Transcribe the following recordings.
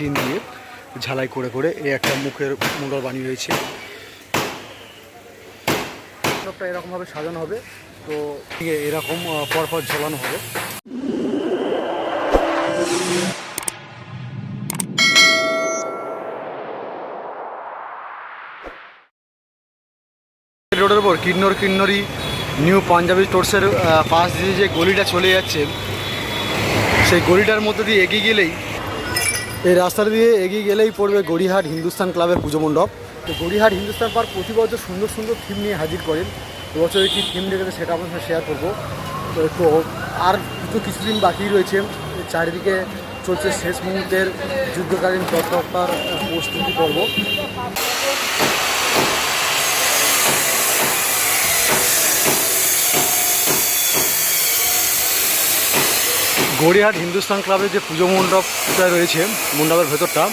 Tin দিয়ে ঝালাই করে করে এই একটা মুখের মুন্ডল বানিয়ে রয়েছে। সবটা এরকমভাবে সাজানো হবে তো এরকম পরপর ঝোলানো হবে। রোডের উপর কিন্নর কিন্নরি নিউ পাঞ্জাবি স্টোর্সের পাশ দিয়ে যে গলিটা চলে যাচ্ছে সেই গলিটার মধ্যে দিয়ে এগিয়ে গেলেই এই রাস্তাটা দিয়ে এগিয়ে গেলেই পড়বে গড়িহাট হিন্দুস্তান ক্লাবের পুজো মণ্ডপ। তো গড়িহাট হিন্দুস্তান পার্ক প্রতি বছর সুন্দর সুন্দর থিম নিয়ে হাজির করেন। এবছর কী থিম রেখেছে সেটা আপনার সাথে শেয়ার করব। তো তো আর কিছু কিছুদিন বাকি রয়েছে। চারিদিকে চলছে শেষ মুহূর্তের যুদ্ধকালীন তৎপরতার প্রস্তুতি পর্ব। গড়িয়াহাট হিন্দুস্তান ক্লাবের যে পুজো মণ্ডপটা রয়েছে, মণ্ডপের ভেতরটা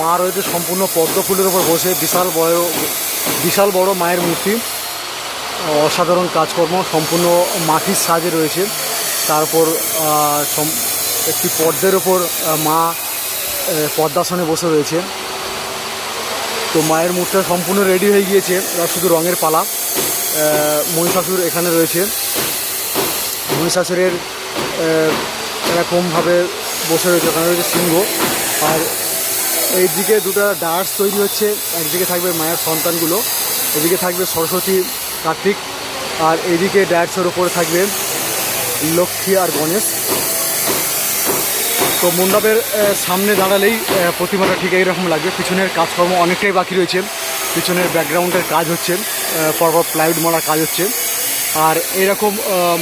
মা রয়েছে সম্পূর্ণ পদ্ম ফুলের ওপর বসে, বিশাল বড় বিশাল বড় মায়ের মূর্তি, অসাধারণ কাজকর্ম, সম্পূর্ণ মাটির সাজে রয়েছে। তারপর একটি পদ্মের ওপর মা পদ্মাসনে বসে রয়েছে। তো মায়ের মুখটা সম্পূর্ণ রেডি হয়ে গিয়েছে শুধু রঙের পালা। মহিষাসুর এখানে রয়েছে। মহিষাসুরের এরকমভাবে বসে রয়েছে। ওখানে রয়েছে সিংহ। আর এই দিকে দুটো ডার্স তৈরি হচ্ছে। একদিকে থাকবে মায়ের সন্তানগুলো, এদিকে থাকবে সরস্বতী কার্তিক, আর এইদিকে ডায়ার্সের ওপরে থাকবে লক্ষ্মী আর গণেশ। তো মণ্ডপের সামনে দাঁড়ালেই প্রতিমাটা ঠিক এইরকম লাগবে। পিছনের কাজকর্ম অনেকটাই বাকি রয়েছে। পিছনের ব্যাকগ্রাউন্ডের কাজ হচ্ছে। পরপর প্লাইউড মারা কাজ হচ্ছে। আর এরকম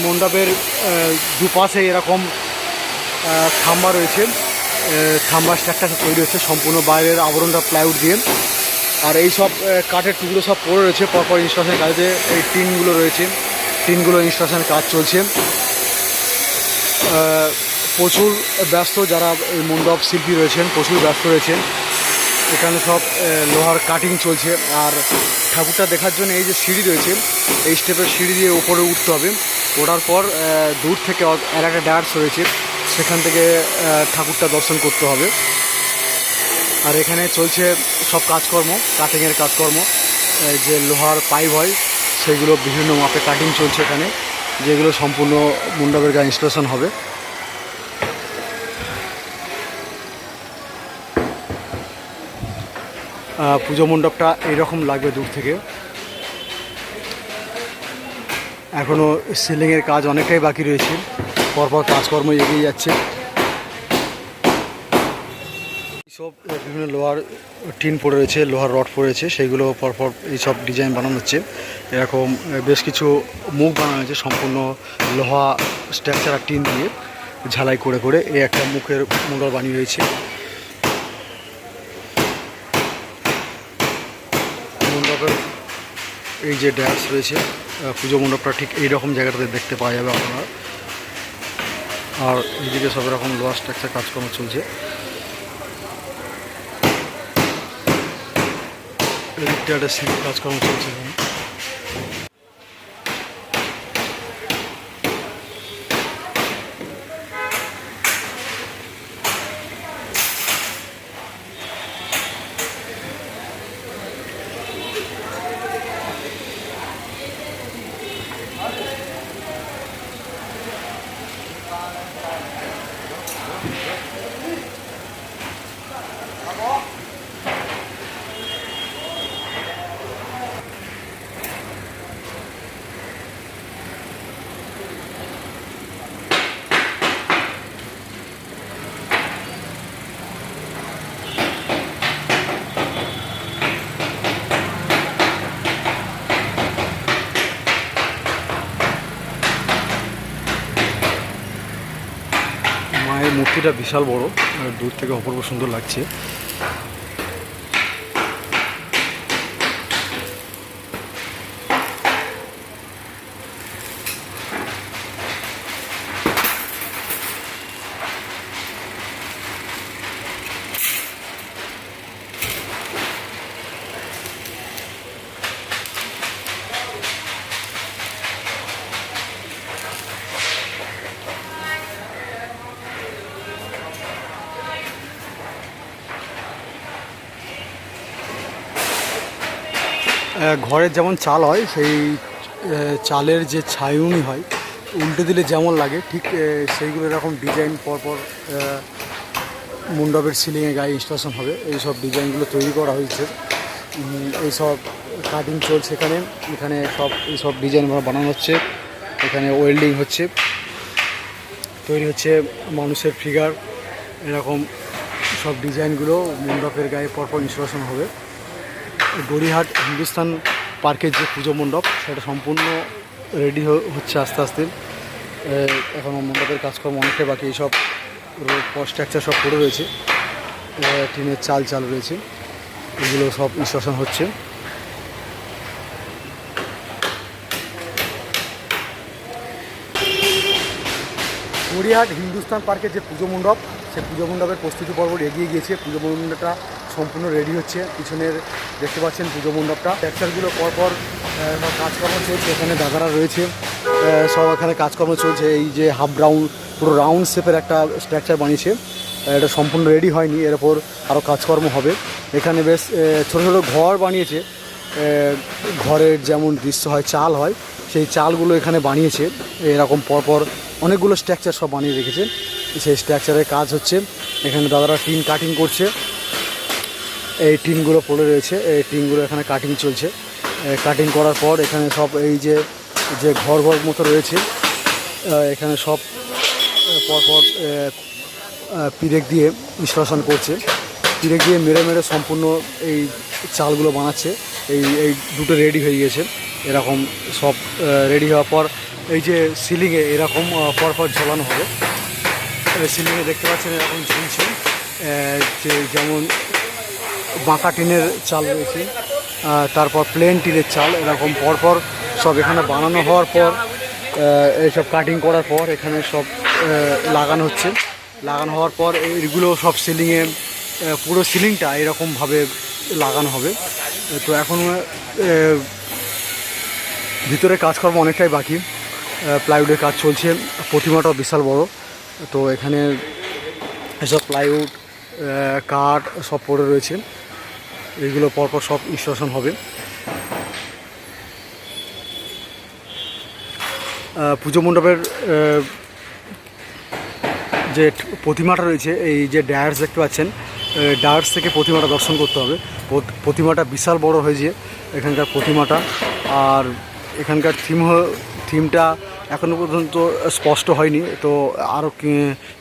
মণ্ডপের দুপাশে এরকম থাম্বা রয়েছে। খাম্বা স্ট্রাকচার তৈরি হচ্ছে সম্পূর্ণ বাইরের আবরণটা প্লাইউড দিয়ে। আর এই সব কাঠের টুকরো সব পড়ে রয়েছে। পরপর ইনস্টলেশনের কাজে এই টিনগুলো রয়েছে, টিনগুলো ইনস্টলেশনের কাজ চলছে। প্রচুর ব্যস্ত যারা এই মণ্ডপ শিল্পী রয়েছেন, প্রচুর ব্যস্ত রয়েছেন। এখানে সব লোহার কাটিং চলছে। আর ঠাকুরটা দেখার জন্য এই যে সিঁড়ি রয়েছে, এই স্টেপের সিঁড়ি দিয়ে উপরে উঠতে হবে। ওঠার পর দূর থেকে আর একটা ডায়ার্স রয়েছে, সেখান থেকে ঠাকুরটা দর্শন করতে হবে। আর এখানে চলছে সব কাজকর্ম কাটিংয়ের কাজকর্ম। যে লোহার পাইপ হয়, সেগুলো বিভিন্ন মাপে কাটিং চলছে এখানে, যেগুলো সম্পূর্ণ মণ্ডপের গায়ে ইনস্টলেশন হবে। পুজো মণ্ডপটা এইরকম লাগবে দূর থেকে। এখনও সিলিংয়ের কাজ অনেকটাই বাকি রয়েছে। পরপর কাজকর্ম এগিয়ে যাচ্ছে। সব বিভিন্ন লোহার টিন পড়ে রয়েছে, লোহার রড পড়েছে সেইগুলো পরপর এইসব ডিজাইন বানানো হচ্ছে। এরকম বেশ কিছু মুখ বানানো হয়েছে সম্পূর্ণ লোহা, স্ট্রাকচার আর টিন দিয়ে ঝালাই করে করে। এই একটা মুখের মুন্ডল বানিয়ে হয়েছে মণ্ডপের এই যে ড্যান্স রয়েছে পুজো মণ্ডপটা ঠিক এইরকম জায়গাটাতে দেখতে পাওয়া যাবে আপনারা। আর এইদিকে সব রকম লোয়ার স্ট্রাকচার কাজকর্ম চলছে। এদিকটা একটা সিঁড়ির কাজকর্ম চলছে এখানে। Father. মায়ের মূর্তিটা বিশাল বড় দূর থেকে অপূর্ব সুন্দর লাগছে। ঘরের যেমন চাল হয়, সেই চালের যে ছাউনি হয়, উল্টে দিলে যেমন লাগে, ঠিক সেইগুলো এরকম ডিজাইন পরপর মণ্ডপের সিলিংয়ে গায়ে ইনস্টলেশন হবে। এই সব ডিজাইনগুলো তৈরি করা হয়েছে। এই সব কাটিং চলছে এখানে। এখানে সব এই সব ডিজাইন বানানো হচ্ছে। এখানে ওয়েল্ডিং হচ্ছে। তৈরি হচ্ছে মানুষের ফিগার। এরকম সব ডিজাইনগুলো মণ্ডপের গায়ে পরপর ইনস্টলেশন হবে। গড়িহাট হিন্দুস্তান পার্কের যে পুজো মণ্ডপ, সেটা সম্পূর্ণ রেডি হচ্ছে আস্তে আস্তে। এখনও মণ্ডপের কাজকর্ম অনেকটাই বাকি, এইসব স্ট্রাকচার সব পড়ে রয়েছে। টিনের চাল চাল রয়েছে, এগুলো সব ইনস্টলেশন হচ্ছে। গড়িয়াহাট হিন্দুস্তান পার্কের যে পুজো মণ্ডপ সেই পুজো মণ্ডপের প্রস্তুতি পর্ব এগিয়ে গিয়েছে। পুজো মণ্ডপটা সম্পূর্ণ রেডি হচ্ছে, পিছনের দেখতে পাচ্ছেন পুজো মণ্ডপটা। ট্যাক্সারগুলো পরপর কাজকর্ম চলছে, এখানে দাদারা রয়েছে। সব এখানে কাজকর্ম চলছে, এই যে হাফ রাউন্ড পুরো রাউন্ড শেপের একটা স্ট্রাকচার বানিয়েছে। এটা সম্পূর্ণ রেডি হয়নি, এর ওপর আরও কাজকর্ম হবে। এখানে বেশ ছোটো ছোটো ঘর বানিয়েছে। ঘরের যেমন দৃশ্য হয়, চাল হয়, সেই চালগুলো এখানে বানিয়েছে। এরকম পরপর অনেকগুলো স্ট্রাকচার সব বানিয়ে রেখেছে। সেই স্ট্রাকচারের কাজ হচ্ছে, এখানে দাদারা টিন কাটিং করছে। এই টিনগুলো পড়ে রয়েছে, এই টিনগুলো এখানে কাটিং চলছে। কাটিং করার পর এখানে সব এই যে যে ঘর ঘর মতো রয়েছে এখানে সব পরপর পিরেক দিয়ে ইনস্টলেশন করছে। পিরেক দিয়ে মেরে মেরে সম্পূর্ণ এই চালগুলো বানাচ্ছে। এই এই দুটো রেডি হয়ে গেছে। এরকম সব রেডি হওয়ার পর এই যে সিলিংয়ে এরকম পরপর ঝোলানো হবে। সিলিংয়ে দেখতে পাচ্ছেন এরকম ঝুলছে। যে যেমন বাঁকা টিনের চাল রয়েছে। তারপর প্লেন টিনের চাল, এরকম পরপর সব এখানে বানানো হওয়ার পর এইসব কাটিং করার পর এখানে সব লাগানো হচ্ছে। লাগানো হওয়ার পর এইগুলো সব সিলিংয়ে পুরো সিলিংটা এরকমভাবে লাগানো হবে। তো এখন ভিতরে কাজকর্ম অনেকটাই বাকি। প্লাইউডের কাজ চলছে, প্রতিমাটাও বিশাল বড়। তো এখানে এসব প্লাইউড কাঠ সব পড়ে রয়েছে। এইগুলো পরপর সব ইনস্টলেশন হবে। পুজো মণ্ডপের যে প্রতিমাটা রয়েছে, এই যে ডায়ার্স দেখতে পাচ্ছেন ডায়ার্স থেকে প্রতিমাটা দর্শন করতে হবে। প্রতিমাটা বিশাল বড় হয়েছে, এখানকার প্রতিমাটা। আর এখানকার থিম থিমটা এখনও পর্যন্ত স্পষ্ট হয়নি। তো আরও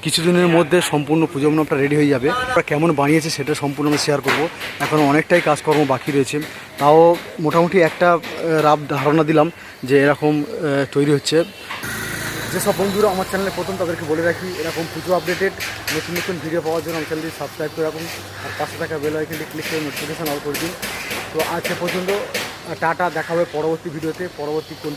কিছুদিনের মধ্যে সম্পূর্ণ পুজো মণ্ডপটা রেডি হয়ে যাবে। ওরা কেমন বানিয়েছে সেটা সম্পূর্ণ আমি শেয়ার করব। এখন অনেকটাই কাজকর্ম বাকি রয়েছে। তাও মোটামুটি একটা রাব ধারণা দিলাম যে এরকম তৈরি হচ্ছে। যেসব বন্ধুরা আমার চ্যানেলে প্রথম তাদেরকে বলে রাখি, এরকম পুজো আপডেটেড নতুন নতুন ভিডিও পাওয়ার জন্য আমার চ্যানেলটি সাবস্ক্রাইব করে রাখুন। আর পাশে থাকা বেল আইকনটি ক্লিক করে নোটিফিকেশন অল করে দিন। তো আজকে পর্যন্ত টাটা, দেখা হবে পরবর্তী ভিডিওতে পরবর্তী কোন